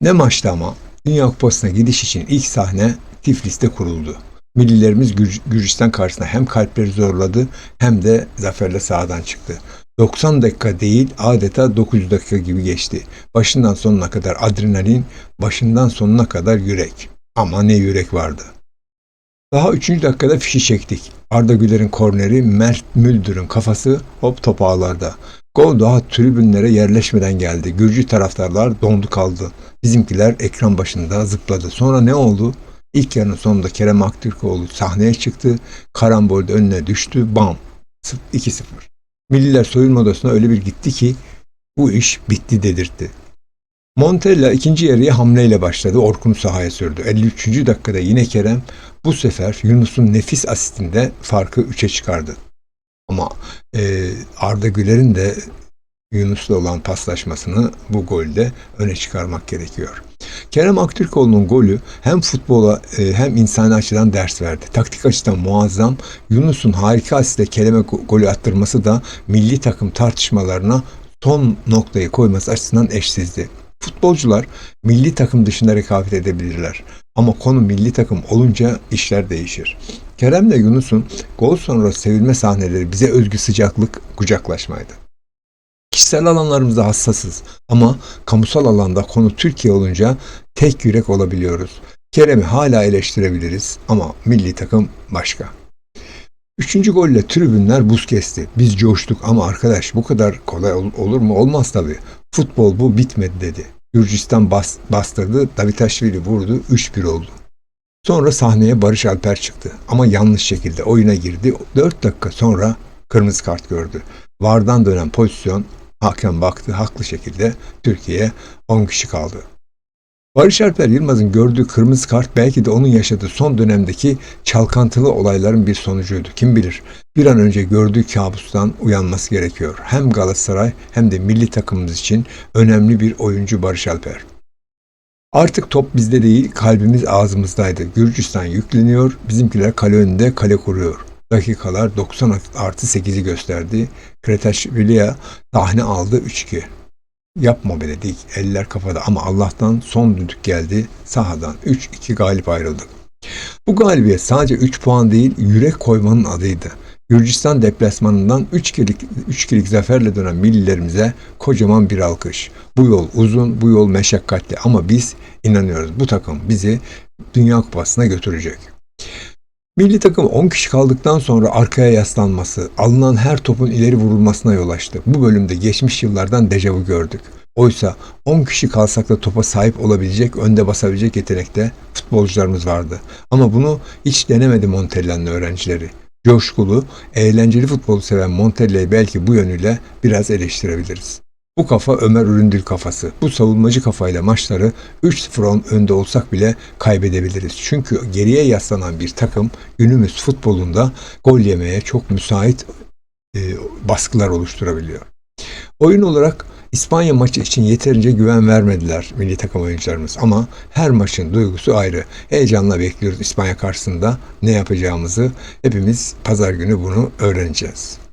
Ne maçtı ama Dünya Kupası'na gidiş için ilk sahne Tiflis'te kuruldu. Millilerimiz Gür- Gürcistan karşısında hem kalpleri zorladı hem de zaferle sahadan çıktı. 90 dakika değil adeta 900 dakika gibi geçti. Başından sonuna kadar adrenalin, başından sonuna kadar yürek. Ama ne yürek vardı. Daha 3. dakikada fişi çektik. Arda Güler'in korneri, Mert Müldür'ün kafası hop top ağlarda. Gol daha tribünlere yerleşmeden geldi. Gürcü taraftarlar dondu kaldı. Bizimkiler ekran başında zıpladı. Sonra ne oldu? İlk yarının sonunda Kerem Aktürkoğlu sahneye çıktı. Karambolde önüne düştü. Bam! Sıf- 2-0. Milliler soyunma odasına öyle bir gitti ki bu iş bitti dedirtti. Montella ikinci yarıya hamleyle başladı. Orkun'u sahaya sürdü. 53. dakikada yine Kerem bu sefer Yunus'un nefis asistinde farkı 3'e çıkardı. Ama e, Arda Güler'in de Yunus'la olan paslaşmasını bu golde öne çıkarmak gerekiyor. Kerem Aktürkoğlu'nun golü hem futbola e, hem insani açıdan ders verdi. Taktik açıdan muazzam. Yunus'un harika asistle Kerem'e go- golü attırması da milli takım tartışmalarına son noktayı koyması açısından eşsizdi. Futbolcular milli takım dışında rekabet edebilirler. Ama konu milli takım olunca işler değişir. Kerem'le Yunus'un gol sonrası sevilme sahneleri bize özgü sıcaklık, kucaklaşmaydı. Kişisel alanlarımızda hassasız ama kamusal alanda konu Türkiye olunca tek yürek olabiliyoruz. Kerem'i hala eleştirebiliriz ama milli takım başka. Üçüncü golle tribünler buz kesti. Biz coştuk ama arkadaş bu kadar kolay ol- olur mu? Olmaz tabii. Futbol bu bitmedi dedi. Gürcistan bas, bastırdı, Davitaşvili vurdu, 3-1 oldu. Sonra sahneye Barış Alper çıktı ama yanlış şekilde oyuna girdi. 4 dakika sonra kırmızı kart gördü. Vardan dönen pozisyon hakem baktı haklı şekilde Türkiye 10 kişi kaldı. Barış Alper Yılmaz'ın gördüğü kırmızı kart belki de onun yaşadığı son dönemdeki çalkantılı olayların bir sonucuydu. Kim bilir bir an önce gördüğü kabustan uyanması gerekiyor. Hem Galatasaray hem de milli takımımız için önemli bir oyuncu Barış Alper. Artık top bizde değil, kalbimiz ağzımızdaydı. Gürcistan yükleniyor, bizimkiler kale önünde kale kuruyor. Dakikalar 90 artı 8'i gösterdi. Kretaşvili'ye sahne aldı 3-2. Yapma be dedik, eller kafada ama Allah'tan son düdük geldi. Sahadan 3-2 galip ayrıldık. Bu galibiyet sadece 3 puan değil, yürek koymanın adıydı. Gürcistan deplasmanından 3 kilik, 3 kilik zaferle dönen millilerimize kocaman bir alkış. Bu yol uzun, bu yol meşakkatli ama biz inanıyoruz bu takım bizi Dünya Kupası'na götürecek. Milli takım 10 kişi kaldıktan sonra arkaya yaslanması, alınan her topun ileri vurulmasına yol açtı. Bu bölümde geçmiş yıllardan dejavu gördük. Oysa 10 kişi kalsak da topa sahip olabilecek, önde basabilecek yetenekte futbolcularımız vardı. Ama bunu hiç denemedi Montella'nın öğrencileri. Coşkulu, eğlenceli futbolu seven Montella'yı belki bu yönüyle biraz eleştirebiliriz. Bu kafa Ömer Üründül kafası. Bu savunmacı kafayla maçları 3-0 önde olsak bile kaybedebiliriz. Çünkü geriye yaslanan bir takım günümüz futbolunda gol yemeye çok müsait e, baskılar oluşturabiliyor. Oyun olarak İspanya maçı için yeterince güven vermediler milli takım oyuncularımız ama her maçın duygusu ayrı. Heyecanla bekliyoruz İspanya karşısında ne yapacağımızı. Hepimiz pazar günü bunu öğreneceğiz.